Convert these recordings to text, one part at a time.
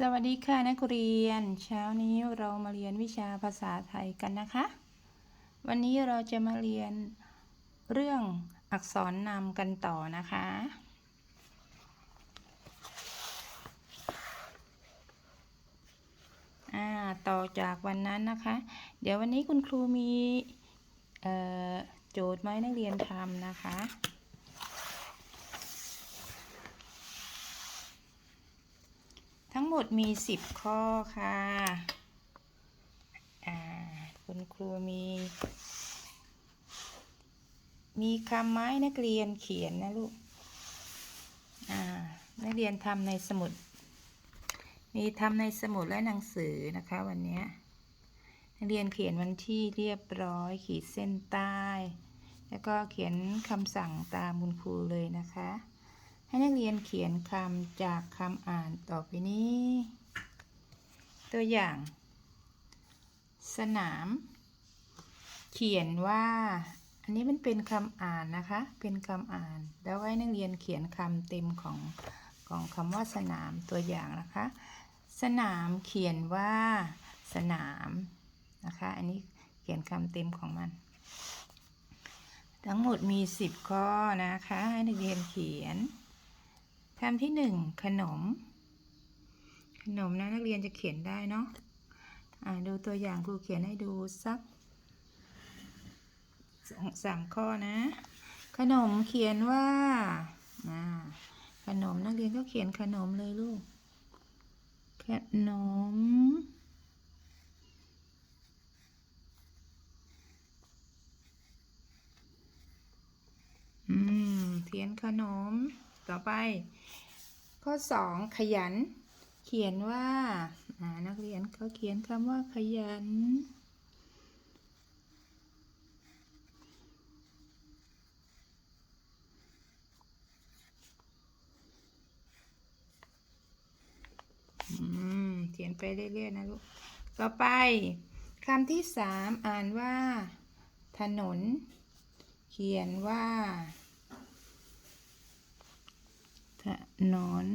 สวัสดีค่ะนักเรียน เช้านี้เรามาเรียนวิชาภาษาไทยกันนะคะ วันนี้เราจะมาเรียนเรื่องอักษรนำกันต่อนะคะอ่าต่อจากวันนั้นนะคะ เดี๋ยววันนี้คุณครูมีโจทย์มาให้นักเรียนทำนะคะ ทั้ง หมดมี10ข้อค่ะคุณครูมี มีคำไม้นักเรียนเขียนนะลูกนักเรียนทำในสมุด มีทำในสมุดและหนังสือนะคะวันนี้นักเรียนเขียนวันที่เรียบร้อยขีดเส้นใต้ แล้วก็เขียนคำสั่งตามคุณครูเลยนะคะ ให้นักเรียนเขียนคำจากคำอ่านต่อไปนี้ ตัวอย่าง สนาม เขียนว่า อันนี้มันเป็นคำอ่านนะคะ เป็นคำอ่าน แล้วให้นักเรียนเขียนคำเต็มของของคำว่าสนามตัวอย่างนะคะ สนามเขียนว่า สนามนะคะ อันนี้เขียนคำเต็มของมันทั้งหมดมี 10 ข้อนะคะ ให้นักเรียนเขียน คำที่หนึ่งขนม ขนมนะนักเรียนจะเขียนได้เนาะอ่าดูตัวอย่างครูเขียนให้ดูสักสองสามข้อนะ ขนมเขียนว่าอ่าขนมนักเรียนก็เขียนขนมเลยลูก ขนม อืมเขียนขนมต่อไป ข้อสองขยัน เขียนว่านักเรียนเขาเขียนคำว่าขยัน เขียนไปเรื่อยๆนะลูก ต่อไปคำที่สามอ่านว่า ถนน เขียนว่า นน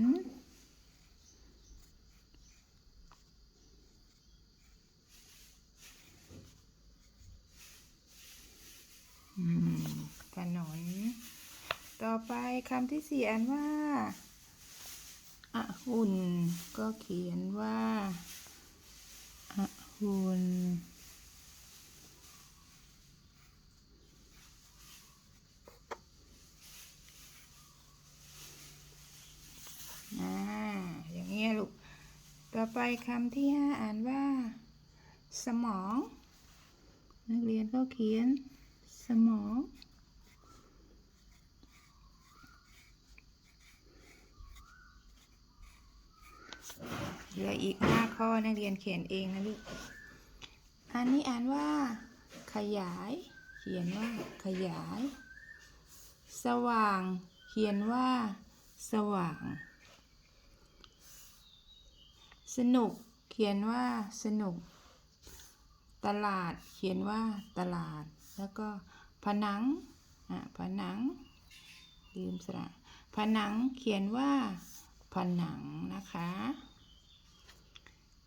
อืมถนน ต่อไปคำที่สี่อ่านว่าอะหุ่น ก็เขียนว่าอะหุ่น อ่า อย่างเงี้ยลูก ต่อ ไปคำที่ห้าอ่านว่า สมอง นักเรียนก็เขียน สมอง เหลืออีกห้าข้อนักเรียนเขียนเองนะลูก อันนี้อ่านว่า ขยาย เขียนว่าขยาย สว่าง เขียนว่า สว่าง สนุก เขียนว่าสนุก ตลาด เขียนว่าตลาด แล้วก็ผนัง อะ ผนัง ลืมสระ ผนัง เขียนว่า ผนังนะคะ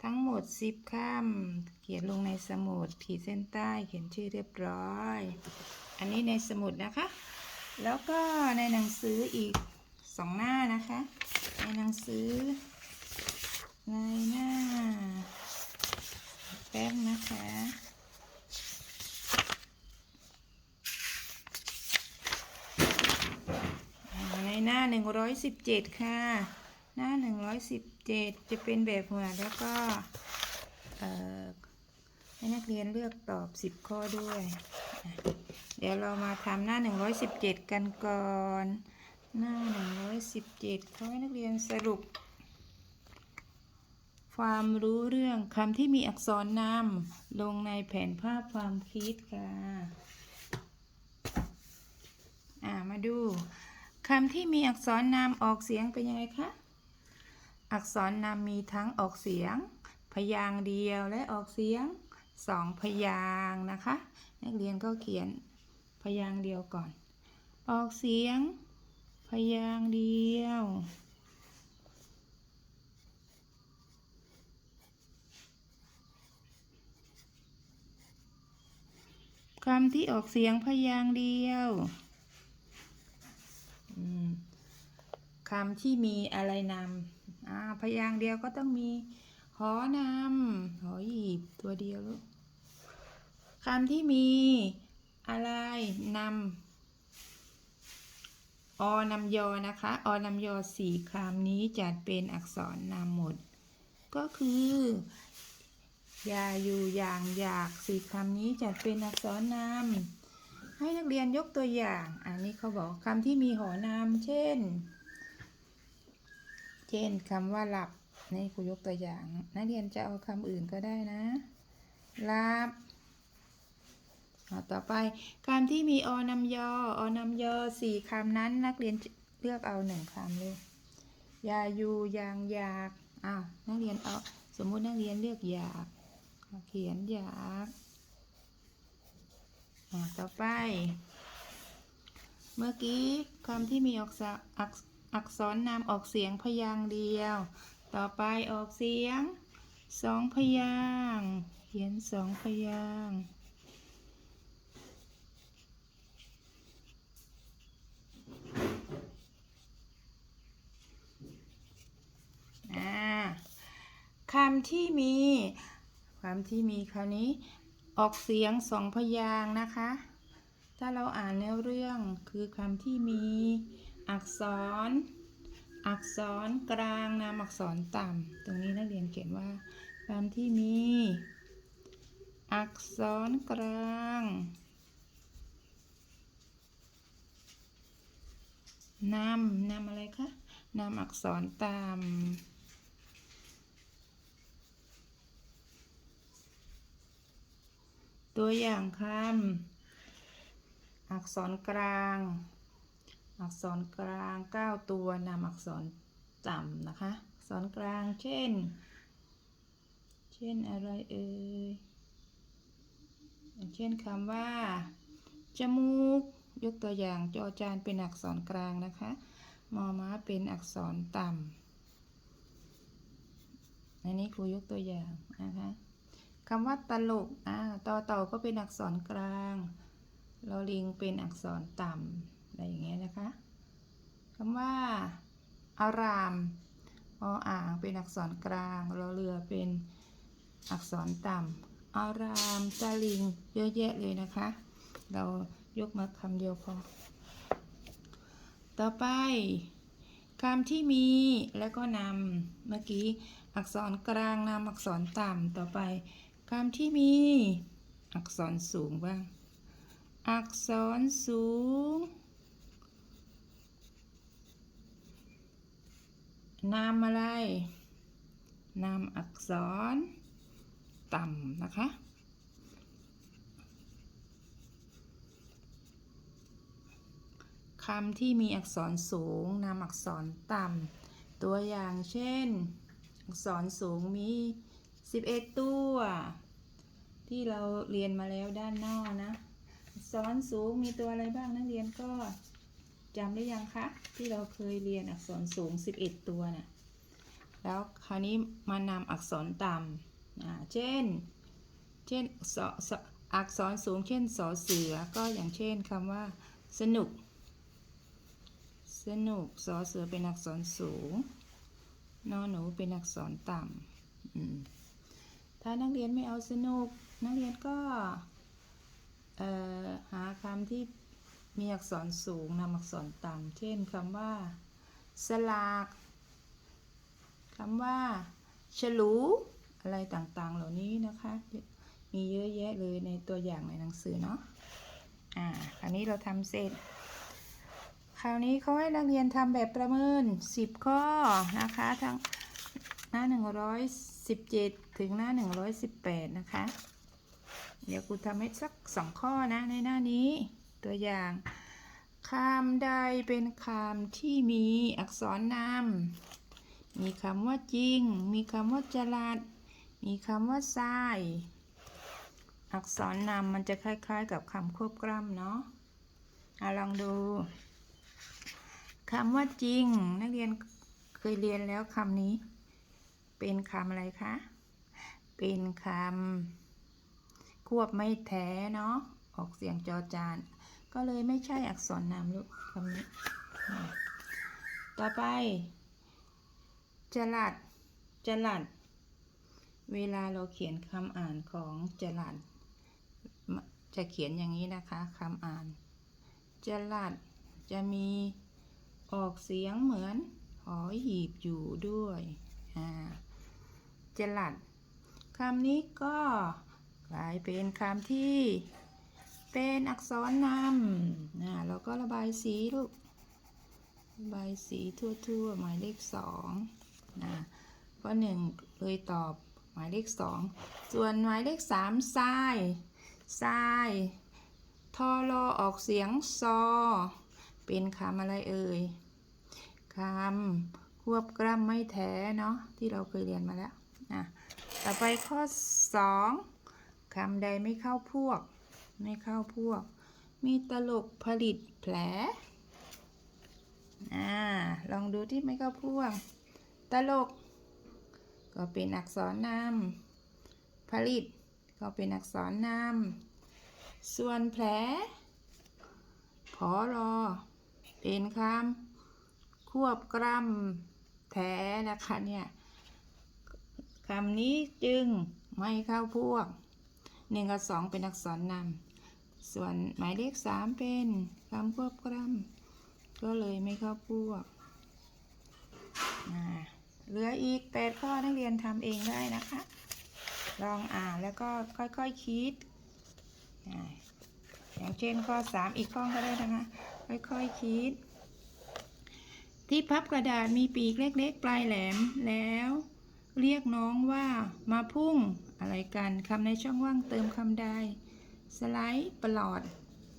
ทั้งหมดสิบคำเขียนลงในสมุด ขีดเส้นใต้ เขียนชื่อเรียบร้อย อันนี้ในสมุดนะคะ แล้วก็ในหนังสืออีกสองหน้านะคะ ในหนังสือ ในหน้า แป๊บนะคะ ในหน้า 117 ค่ะ หน้า 117 จะเป็นแบบหัวแล้วก็ให้นักเรียนเลือกตอบ 10 ข้อด้วย เดี๋ยวเรามาทำหน้า 117 กันก่อน หน้า 117เขาให้นักเรียนสรุป ความรู้เรื่องคำที่มีอักษรนำลงในแผนภาพความคิดค่ะอ่ามาดูคำที่มีอักษรนำออกเสียงเป็นยังไงคะอักษรนำมีทั้งออกเสียง พยางค์เดียวและออกเสียงสองพยางค์นะคะ นักเรียนก็เขียนพยางค์เดียวก่อน ออกเสียง พยางค์เดียว คำที่ออกเสียงพยางค์เดียวคำที่มีอะไรนำพยางค์เดียวก็ต้องมีหอนำหอหีบตัวเดียวลูกคำที่มีอะไรนำอนำยอนะคะอนำยอสี่คำนี้จัดเป็นอักษรนำหมด ก็คือ อย่าอยู่อย่างอยากสี่คำนี้จัดเป็นอักษรนำให้นักเรียนยกตัวอย่าง อันนี้เขาบอกคำที่มีหอนำเช่น เช่นคำว่าหลับนี่ครูยกตัวอย่าง นักเรียนจะเอาคำอื่นก็ได้นะหลับต่อไปคำที่มีอนำยออนำยอสี่คำนั้นนักเรียนเลือกเอาหนึ่งคำเลยอย่าอยู่อย่างอยากอ้าวนักเรียนเอาสมมุตินักเรียนเลือกอยาก เอาเขียนอยากต่อไป เมื่อกี้คำที่มีออกษอักอักษรนำออกเสียงพยางค์เดียว ต่อไปออกเสียงสองพยางค์เขียนสองพยางค์คำที่มี คำที่มีคราวนี้ออกเสียงสองพยางนะคะ ถ้าเราอ่านเนื้อเรื่องคือคำที่มีอักษร อักษรกลางนามอักษรต่ำ ตรงนี้นักเรียนเขียนว่าคำที่มี อักษรกลางนำนำอะไรคะนำอักษรต่ำ ตัวอย่างคำอักษรกลาง อักษรกลางเก้าตัวนำอักษรต่ำนะคะ อักษรกลางเช่น เช่นอะไรเอ่ยเช่นคำว่า จมูก ยกตัวอย่างจอจานเป็นอักษรกลางนะคะมอม้าเป็นอักษรต่ำอันนี้ครูยกตัวอย่างนะคะ คำว่าตลกอ่าต่อเต่าก็เป็นอักษรกลางลอลิงเป็นอักษรต่ำอะไรอย่างเงี้ยนะคะคำว่า อารามออ่างเป็นอักษรกลางรอเรือเป็นอักษรต่ำอารามตะลิงเยอะแยะเลยนะคะ เรายกมาคำเดียวพอ ต่อไปคำที่มีแล้วก็นำเมื่อกี้อักษรกลางนำอักษรต่ำต่อไป คำที่มี อักษรสูงบ้าง อักษรสูง นามอะไร นามอักษร ต่ำนะคะ คำที่มีอักษรสูง นามอักษรต่ำ ตัวอย่างเช่น อักษรสูงมี 11 ตัว ที่เราเรียนมาแล้วด้านนอกนะอักษรสูงมีตัวอะไรบ้างนักเรียนก็จำได้ยังคะ ที่เราเคยเรียนอักษรสูง 11 ตัวนะ่ะแล้วคราวนี้มานำอักษรต่ำอ่าเช่น เช่นอักษรสูงเช่นสอเสือ ก็อย่างเช่นคำว่า สนุก สนุกสอเสือเป็นอักษรสูงนอหนูเป็นอักษรต่ำอืม ถ้านักเรียนไม่เอาสนุก นักเรียนก็หาคำที่มีอักษรสูงนำอักษรต่ำ เช่นคำว่า สลากคำว่า ฉลูอะไรต่างๆ เหล่านี้นะคะ มีเยอะแยะเลยในตัวอย่างในหนังสือเนาะอ่าคราวนี้เราทำเสร็จ คราวนี้เขาให้นักเรียนทำแบบประเมิน 10 ข้อนะคะทั้ง หน้า117ถึงหน้า118นะคะ เดี๋ยวครูทำให้สักสองข้อนะในหน้านี้ตัวอย่างคำใดเป็นคำที่มีอักษรนำ มีคำว่าจริง มีคำว่าจรัดมีคำว่าทราย อักษรนำมันจะคล้าย ๆ กับคำควบกล้ำเนาะอะลองดูคำว่าจริง นักเรียนเคยเรียนแล้วคำนี้ เป็นคำอะไรคะ เป็นคำควบไม่แท้เนาะ ออกเสียงจอจาน ก็เลยไม่ใช่อักษรนามลูกคำนี้ ต่อไป จลัด จลัด เวลาเราเขียนคำอ่านของจลัด จะเขียนอย่างนี้นะคะคำอ่าน จลัดจะมีออกเสียงเหมือนหอหีบอยู่ด้วย อ่า จลัดคำนี้ก็กลายเป็นคำที่เป็นอักษรนำนะเราก็ระบายสีลูกระบายสีทั่วๆ หมายเลขสองนะข้อหนึ่งเลยตอบหมายเลขสองส่วนหมายเลขสามทรายทรายทอรอออกเสียงซอ เป็นคำอะไรเอ่ยคำควบกล้ำไม่แท้เนาะที่เราเคยเรียนมาแล้ว อะต่อไปข้อสองคำใดไม่เข้าพวก ไม่เข้าพวก มีตลกผลิตแผลอ่าลองดูที่ไม่เข้าพวก ตลก ก็เป็นอักษรนำผลิต ก็เป็นอักษรนำส่วนแผลพอรอ เป็นคำควบกล้ำแท้นะคะเนี่ยำนี้จึงไม่เข้าพวกหนึ่งกับสองเป็นอักษรนำส่วนหมายเลขสามเป็นคำควบกล้ำก็เลยไม่เข้าพวกเหลืออีกแปดข้อนักเรียนทำเองได้นะคะ ลองอ่านแล้วก็ค่อยๆคคิดอ่าอย่างเช่นข้อสามอีกข้อก็ได้นะคะ ค่อยๆคคิด ที่พับกระดาษมีปีกเล็กๆ ปลายแหลมแล้ว เรียกน้องว่ามาพุ่งอะไรกันคำในช่องว่างเติมคำใดสไลด์ปลอด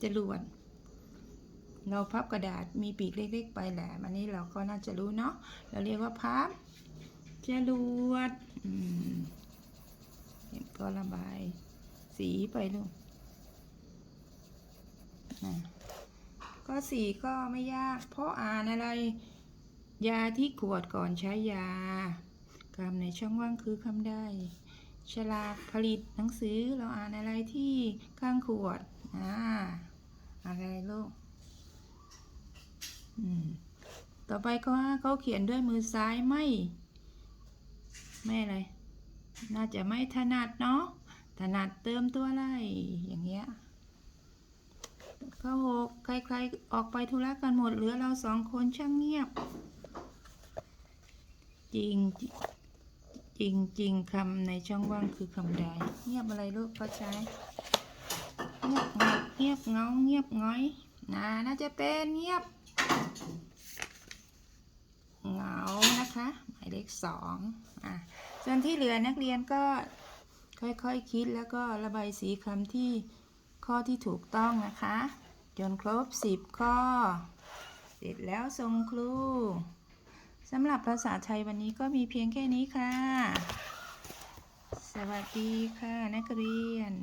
จรวดเราพับกระดาษมีปีกเล็กๆ ไปแหลมอันนี้เราก็น่าจะรู้เนาะเราเรียกว่าพับจรวดเห็นก็ระบาย สีไปลูกอะก็สีก็ไม่ยาก เพราะอ่านอะไร ยาที่ขวดก่อนใช้ยา คำในช่องว่างคือคำได้ ฉลากผลิตหนังสือเราอ่านอะไรที่ข้างขวดอ่าอะไรลูกอืมต่อไปก็เขาเขียนด้วยมือซ้ายไม่ ไม่อะไร น่าจะไม่ถนัดเนาะ ถนัดเติมตัวอะไร อย่างเงี้ยข้อหกใครๆ ออกไปธุระกันหมดเหลือเราสองคนช่างเงียบ จริง จริงจริงคำในช่องว่างคือคำใด เงียบอะไรลูกก็ใช้ เงียบเงาเงียบเงาเงียบง้อยนะน่าจะเป็นเงียบเหงานะคะ หมายเลขสองอะส่วนที่เหลือนักเรียนก็ค่อยๆคคิดแล้วก็ระบายสีคำที่ข้อที่ถูกต้องนะคะ จนครบสิบข้อ เสร็จแล้วส่งครู สำหรับภาษาไทยวันนี้ก็มีเพียงแค่นี้ค่ะ สวัสดีค่ะนักเรียน